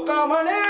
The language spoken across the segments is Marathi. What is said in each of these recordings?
ಮುಖಮಣೆ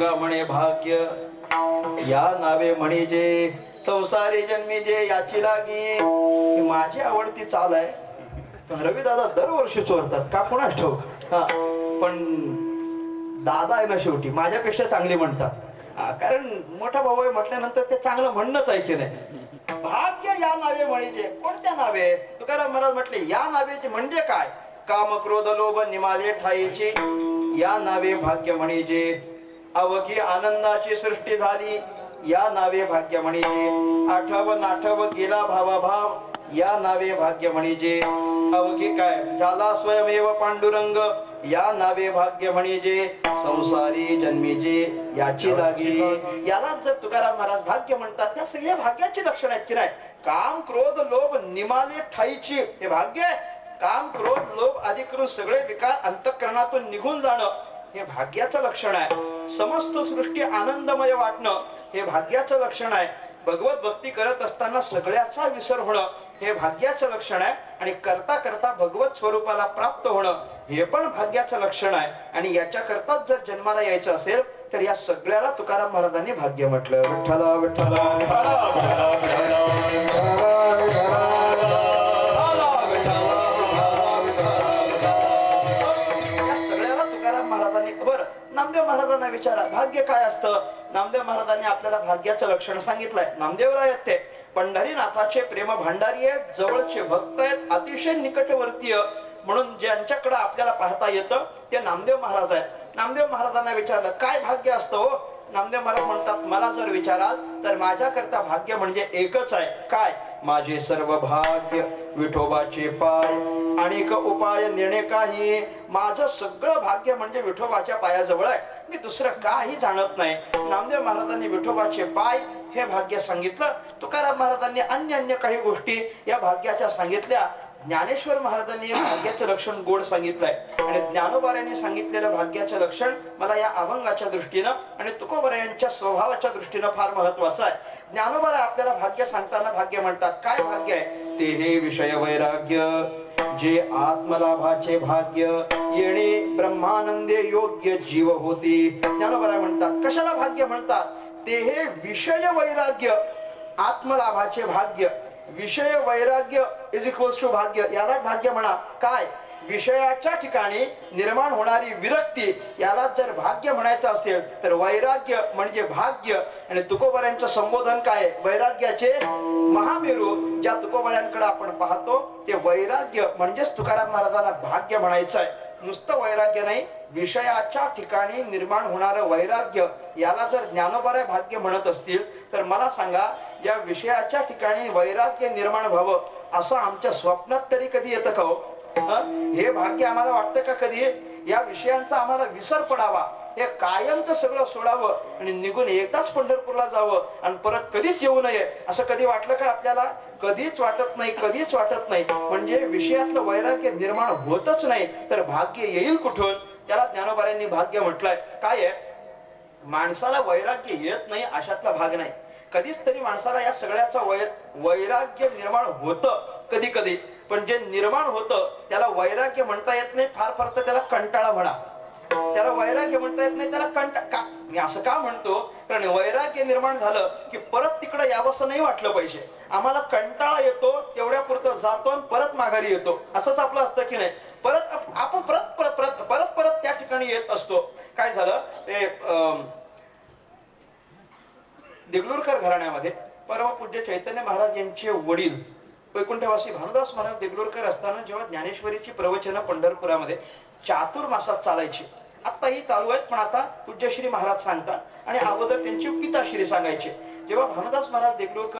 तुका म्हणे भाग्य. या नावे म्हणे जे संसारी जन्मी जे याची लागी. माझी आवडती चाल आहे. रवी दादा दरवर्षी चोरतात का कोणाच ठेव हा पण दादा आहे ना शेवटी माझ्यापेक्षा चांगली म्हणतात. कारण मोठा भाऊ आहे म्हटल्यानंतर ते चांगलं म्हणणंच की नाही. भाग्य या नावे म्हणजे कोणत्या नावे? तुकाराम महाराज म्हटले या नावेचे म्हणजे काय? काम क्रोध लोभ निमाले ठाईची. या नावे भाग्य म्हणजे अवघी आनंदाची सृष्टी झाली. या नावे भाग्य म्हणजे आठव नाठव गेला भावाभाव. या नावे भाग्य म्हणजे अवघी काय? झाला स्वयमेव पांडुरंग. या नावे भाग्य म्हणजे संसारी जन्मीचे. याची लागी याला जर तुकाराम महाराज भाग्य म्हणतात त्या सगळ्या भाग्याची लक्षण आहेत की नाही? काम क्रोध लोभ निमाले ठाईची हे भाग्य आहे. काम क्रोध लोभ आदी करून सगळे विकार अंतःकरणातून निघून जाणं हे भाग्याचं लक्षण आहे. समस्त सृष्टी आनंदमय वाटणं हे भाग्याचं लक्षण आहे भगवत भक्ती करत असताना सगळ्याचा विसर होणं हे भाग्याचं लक्षण आहे आणि करता करता भगवत स्वरूपाला प्राप्त होणं हे पण भाग्याचं लक्षण आहे आणि याच्याकरताच जर जन्माला यायचं असेल तर या सगळ्याला तुकाराम महाराजांनी भाग्य म्हटलं विठ्ठला विठ्ठला महाराजांना विचारा भाग्य काय असतं? नामदेव महाराजांनी आपल्याला भाग्याचं लक्षण सांगितलंय. नामदेवराय आहेत ते पंढरीनाथाचे प्रेम भांडारी आहेत जवळचे भक्त आहेत अतिशय निकटवर्तीय. म्हणून ज्यांच्याकडे आपल्याला पाहता येतं ते नामदेव महाराज आहेत. नामदेव महाराजांना विचारलं काय भाग्य असतं हो? नामदेव महाराज म्हणतात मला जर विचाराल तर माझ्याकरता भाग्य म्हणजे एकच आहे. काय? माझे सर्व भाग्य विठोबाचे पाय अनेक उपाय नेणे काही. माझं सगळं भाग्य म्हणजे विठोबाच्या पायाजवळ आहे. मी दुसरं काही जाणत नाही. नामदेव महाराजांनी विठोबाचे पाय हे भाग्य सांगितलं. तुकाराम महाराजांनी अन्य अन्य काही गोष्टी या भाग्याच्या सांगितल्या. ज्ञानेश्वर महाराजांनी भाग्याचं लक्षण गोड सांगितलंय. आणि ज्ञानोबाऱ्यांनी सांगितलेलं भाग्याचं लक्षण मला या अभंगाच्या दृष्टीनं आणि तुकोबऱ्यांच्या स्वभावाच्या दृष्टीनं फार महत्वाचं आहे. ज्ञानोबाला आपल्याला भाग्य सांगताना भाग्य म्हणतात. काय भाग्य आहे? ते हे विषय वैराग्य. जे आत्मलाभाचे भाग्य येणे ब्रह्मानंदे योग्य जीव होती. ज्ञानोबरा म्हणतात कशाला भाग्य म्हणतात? ते हे विषय वैराग्य आत्मलाभाचे भाग्य. विषय वैराग्य इज इक्वल्स टू भाग्य. याला भाग्य म्हणा. काय? विषयाच्या ठिकाणी निर्माण होणारी विरक्ती याला जर भाग्य म्हणायचं असेल तर वैराग्य म्हणजे भाग्य. आणि तुकोबऱ्यांचं संबोधन काय? वैराग्याचे महामेरू ज्या तुकोबऱ्यांकडे आपण पाहतो ते वैराग्य म्हणजेच तुकाराम महाराजांना भाग्य म्हणायचं आहे नुसतं वैराग्य नाही विषयाच्या ठिकाणी निर्माण होणारं वैराग्य याला जर ज्ञानोबराय भाग्य म्हणत असतील तर मला सांगा या विषयाच्या ठिकाणी वैराग्य निर्माण व्हावं असं आमच्या स्वप्नात तरी कधी येतं का हो? हे? भाग्य आम्हाला वाटतं का कधी? या विषयांचा आम्हाला विसर पडावा. हे कायमचं सगळं सोडावं आणि निघून एकदाच पंढरपूरला जावं आणि परत कधीच येऊ नये असं कधी वाटलं का आपल्याला? कधीच वाटत नाही कधीच वाटत नाही. म्हणजे विषयातलं वैराग्य निर्माण होतच नाही तर भाग्य येईल कुठून? त्याला ज्ञानोबाऱ्यांनी भाग्य म्हटलंय. काय आहे? माणसाला वैराग्य येत नाही अशातला भाग नाही. कधीच तरी माणसाला या सगळ्याचा वैर वैराग्य निर्माण होतं कधी कधी पण जे निर्माण होतं त्याला वैराग्य म्हणता येत नाही फार फार तर त्याला कंटाळा म्हणा. त्याला वैराग्य म्हणता येत नाही त्याला कंटा का मी असं का म्हणतो? कारण वैराग्य निर्माण झालं की परत तिकडे यावंसं नाही वाटलं पाहिजे. आम्हाला कंटाळा येतो तेवढ्या पुरतं जातो आणि परत माघारी येतो. असंच आपलं असतं की नाही? परत आपण परत परत परत परत त्या ठिकाणी येत असतो. काय झालं? ते देगलूरकर घराण्यामध्ये परमपूज्य चैतन्य महाराज यांचे वडील वैकुंठवासी भानुदास महाराज देगलूरकर असताना जेव्हा ज्ञानेश्वरीची प्रवचनं पंढरपुरामध्ये चातुर्मासात चालायची. आता चालू आहेत पण आता पूज्यश्री महाराज सांगतात आणि अगोदर त्यांची पिताश्री सांगायचे. जेव्हा भानुदास महाराज देगलूरकर